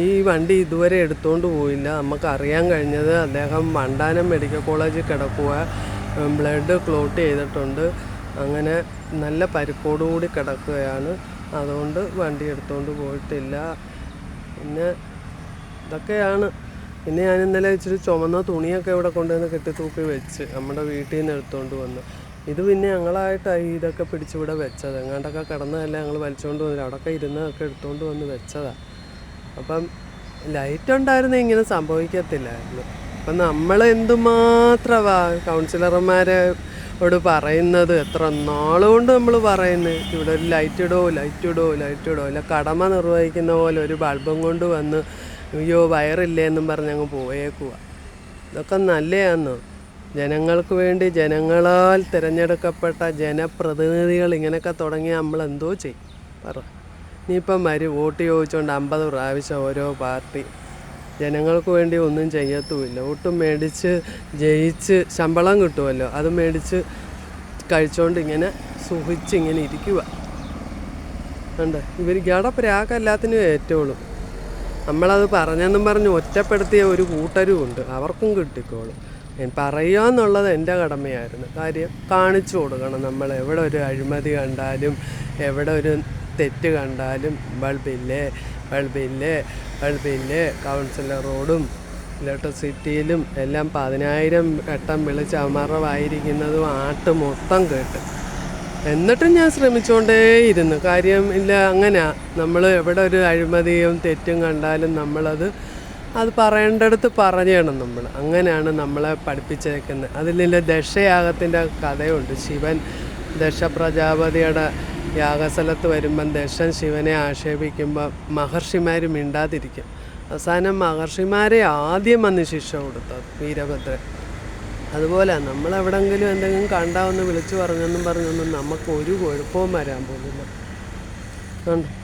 ഈ വണ്ടി ഇതുവരെ എടുത്തുകൊണ്ട് പോയില്ല. നമുക്ക് അറിയാൻ കഴിഞ്ഞത് അദ്ദേഹം വണ്ടാനം മെഡിക്കൽ കോളേജിൽ കിടക്കുക ബ്ലഡ് ക്ലോട്ട് ചെയ്തിട്ടുണ്ട്. അങ്ങനെ നല്ല പരിക്കോടുകൂടി കിടക്കുകയാണ്. അതുകൊണ്ട് വണ്ടി എടുത്തുകൊണ്ട് പോയിട്ടില്ല. പിന്നെ ഇതൊക്കെയാണ്. പിന്നെ ഞാൻ ഇന്നലെ ഇച്ചിരി ചുമന്ന തുണിയൊക്കെ ഇവിടെ കൊണ്ടുവന്ന് കെട്ടിത്തൂക്കി വെച്ച് നമ്മുടെ വീട്ടിൽ നിന്ന് എടുത്തുകൊണ്ട് വന്ന്. ഇത് പിന്നെ ഞങ്ങളായിട്ടായി ഇതൊക്കെ പിടിച്ചിവിടെ വെച്ചത്. എങ്ങാണ്ടൊക്കെ കിടന്നതല്ല ഞങ്ങൾ വലിച്ചുകൊണ്ട് വന്നില്ല. അവിടെയൊക്കെ ഇരുന്നതൊക്കെ എടുത്തുകൊണ്ട് വന്ന് വെച്ചതാണ് അപ്പം ലൈറ്റ് ഉണ്ടായിരുന്നെ ഇങ്ങനെ സംഭവിക്കത്തില്ലായിരുന്നു. അപ്പം നമ്മൾ എന്തുമാത്രമാ കൗൺസിലർമാരെ ോട് പറയുന്നത്? എത്ര നാളുകൊണ്ട് നമ്മൾ പറയുന്നത് ഇവിടെ ഒരു ലൈറ്റ് ഇടോ ലൈറ്റ് ഇടോ ലൈറ്റ് ഇടോ. അല്ല കടമ നിർവഹിക്കുന്ന പോലെ ഒരു ബൾബും കൊണ്ട് വന്ന് അയ്യോ വയറില്ലേ എന്നും പറഞ്ഞ് അങ്ങ് പോയേക്കുക ഇതൊക്കെ നല്ലതാന്ന് ജനങ്ങൾക്ക് വേണ്ടി ജനങ്ങളാൽ തിരഞ്ഞെടുക്കപ്പെട്ട ജനപ്രതിനിധികൾ ഇങ്ങനെയൊക്കെ തുടങ്ങി നമ്മൾ എന്തോ ചെയ്യും? പറ. ഇനിയിപ്പം വരും വോട്ട് ചോദിച്ചുകൊണ്ട് അമ്പത് പ്രാവശ്യം ഓരോ പാർട്ടി. ജനങ്ങൾക്ക് വേണ്ടി ഒന്നും ചെയ്യത്തുമില്ല. ഒട്ടും മേടിച്ച് ജയിച്ച് ശമ്പളം കിട്ടുമല്ലോ അത് മേടിച്ച് കഴിച്ചുകൊണ്ട് ഇങ്ങനെ സുഖിച്ച് ഇങ്ങനെ ഇരിക്കുക ഉണ്ട് ഇവർ ഏറ്റവും എല്ലാത്തിനും ഏറ്റോളും. നമ്മളത് പറഞ്ഞെന്നും പറഞ്ഞ് ഒറ്റപ്പെടുത്തിയ ഒരു കൂട്ടരും ഉണ്ട് അവർക്കും കിട്ടിക്കോളും. പറയുക എന്നുള്ളത് എന്റെ കടമയായിരുന്നു. കാര്യം കാണിച്ചു കൊടുക്കണം നമ്മൾ എവിടെ ഒരു അഴിമതി കണ്ടാലും എവിടെ ഒരു തെറ്റ് കണ്ടാലും ബൾബില്ലേ ബൾബില്ലേ ബൾബില്ലേ. കൗൺസിലറോടും ഇലക്ട്രിസിറ്റിയിലും എല്ലാം പതിനായിരം വട്ടം വിളിച്ച് അമറവായിരിക്കുന്നതും ആട്ട് മൊത്തം കേട്ട്. എന്നിട്ടും ഞാൻ ശ്രമിച്ചുകൊണ്ടേയിരുന്നു കാര്യം ഇല്ല അങ്ങനെ. നമ്മൾ എവിടെ ഒരു അഴിമതിയും തെറ്റും കണ്ടാലും നമ്മളത് അത് പറയേണ്ടടുത്ത് പറയണം നമ്മൾ അങ്ങനെയാണ് നമ്മളെ പഠിപ്പിച്ചേക്കുന്നത്. അതിലെ ദശയാഗത്തിന്റെ കഥയുണ്ട്. ശിവൻ ദശ പ്രജാപതിയുടെ യാഗസ്ഥലത്ത് വരുമ്പം ദശൻ ശിവനെ ആക്ഷേപിക്കുമ്പോൾ മഹർഷിമാർ മിണ്ടാതിരിക്കും. അവസാനം മഹർഷിമാരെ ആദ്യം വന്ന് ശിക്ഷ കൊടുത്തത് വീരഭദ്രൻ. അതുപോലെ നമ്മൾ എവിടെങ്കിലും എന്തെങ്കിലും കണ്ടാ ഒന്ന് വിളിച്ചു പറഞ്ഞെന്നും പറഞ്ഞൊന്നും നമുക്ക് ഒരു കുഴപ്പവും വരാൻ പോകുന്നില്ല.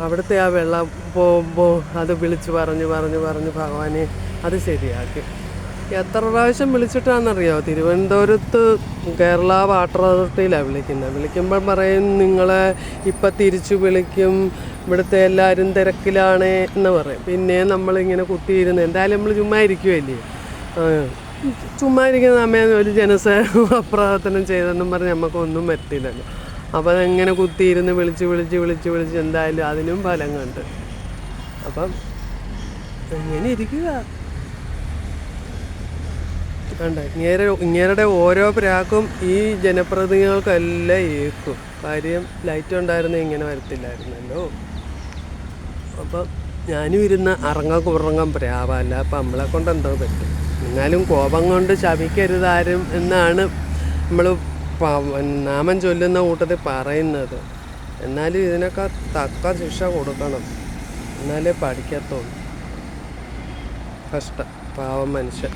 അവിടുത്തെ ആ വെള്ളം പോകുമ്പോൾ അത് വിളിച്ചു പറഞ്ഞു പറഞ്ഞു പറഞ്ഞു ഭഗവാനെ അത് ശരിയാക്കി. എത്ര പ്രാവശ്യം വിളിച്ചിട്ടാണെന്നറിയോ? തിരുവനന്തപുരത്ത് കേരള വാട്ടർ അതോറിറ്റിയിലാണ് വിളിക്കുന്നത്. വിളിക്കുമ്പോൾ പറയും നിങ്ങളെ ഇപ്പം തിരിച്ചു വിളിക്കും. ഇവിടുത്തെ എല്ലാവരും തിരക്കിലാണ് എന്ന് പറയും. പിന്നെ നമ്മളിങ്ങനെ കുത്തിയിരുന്ന് എന്തായാലും നമ്മൾ ചുമ്മാ ഇരിക്കുമല്ലേ ചുമ്മാ ഇരിക്കുന്ന സമയം ഒരു ജനസേവ പ്രവർത്തനം ചെയ്തെന്നും പറഞ്ഞ് നമുക്കൊന്നും പറ്റില്ലല്ലോ. അപ്പോൾ അതെങ്ങനെ കുത്തിയിരുന്ന് വിളിച്ച് വിളിച്ച് വിളിച്ച് വിളിച്ച് എന്തായാലും അതിനും ഫലം കണ്ട്. അപ്പം അങ്ങനെ ഇരിക്കുക? കണ്ട. ഇങ്ങേരെ ഇങ്ങേരുടെ ഓരോ പ്രാക്കും ഈ ജനപ്രതിനിധികൾക്കെല്ലാം ഏക്കും. കാര്യം ലൈറ്റ് ഉണ്ടായിരുന്നു ഇങ്ങനെ വരത്തില്ലായിരുന്നല്ലോ. അപ്പം ഞാനും ഇരുന്ന് അറങ്ങ കുറങ്ങം പ്രാവല്ല അപ്പം നമ്മളെ കൊണ്ട് എന്തോ പറ്റും. എന്നാലും കോപം കൊണ്ട് ശപിക്കരുതാരും എന്നാണ് നമ്മൾ നാമം ചൊല്ലുന്ന കൂട്ടത്തിൽ പറയുന്നത്. എന്നാലും ഇതിനൊക്കെ തക്ക ശിക്ഷ കൊടുക്കണം. എന്നാലേ പഠിക്കത്തുള്ളൂ. കഷ്ടം. പാവം മനുഷ്യൻ.